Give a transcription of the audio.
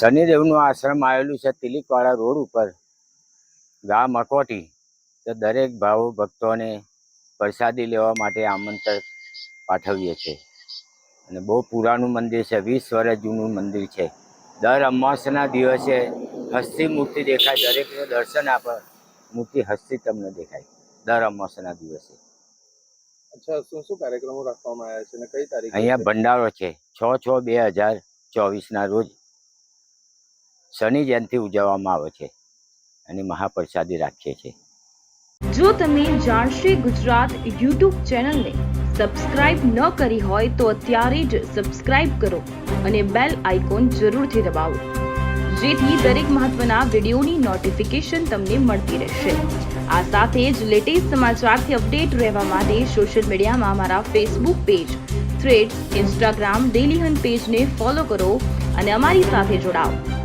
શનિદેવનું આશ્રમ આવેલું છે તિલિકવાળા રોડ ઉપર ગામ અકોટી. તો દરેક ભાવ ભક્તોને પ્રસાદી લેવા માટે આમંત્રણ પાઠવીએ છીએ. અને બહુ પુરાણું મંદિર છે વીસ વર્ષ જૂનું મંદિર છે. દર અમાસના દિવસે હસ્તી મૂર્તિ દેખાય દરેકને દર્શન આપે મૂર્તિ હસ્તી તમને દેખાય દર અમાસના દિવસે. અચ્છા શું શું કાર્યક્રમો રાખવામાં આવ્યા છે અને કઈ તારીખ અહીંયા ભંડારો છે છ છ બે હજાર ચોવીસના રોજ. શનિ જયંતિ ઉજવવામાં આવે છે અને મહાપ્રસાદી રાખીએ છીએ. જો તમે જાણશે ગુજરાત યુટ્યુબ ચેનલને સબસ્ક્રાઇબ ન કરી હોય તો અત્યારે જ સબસ્ક્રાઇબ કરો અને બેલ આઇકોન જરૂરથી દબાવો. જેથી દરેક મહત્વના વિડીયોની નોટિફિકેશન તમને મળતી રહેશે. આ સાથે જ લેટેસ્ટ સમાચારથી અપડેટ રહેવા માટે સોશિયલ મીડિયામાં અમારા Facebook page thread Instagram, Dailyhunt પેજને ફોલો કરો અને અમારી સાથે જોડાઓ.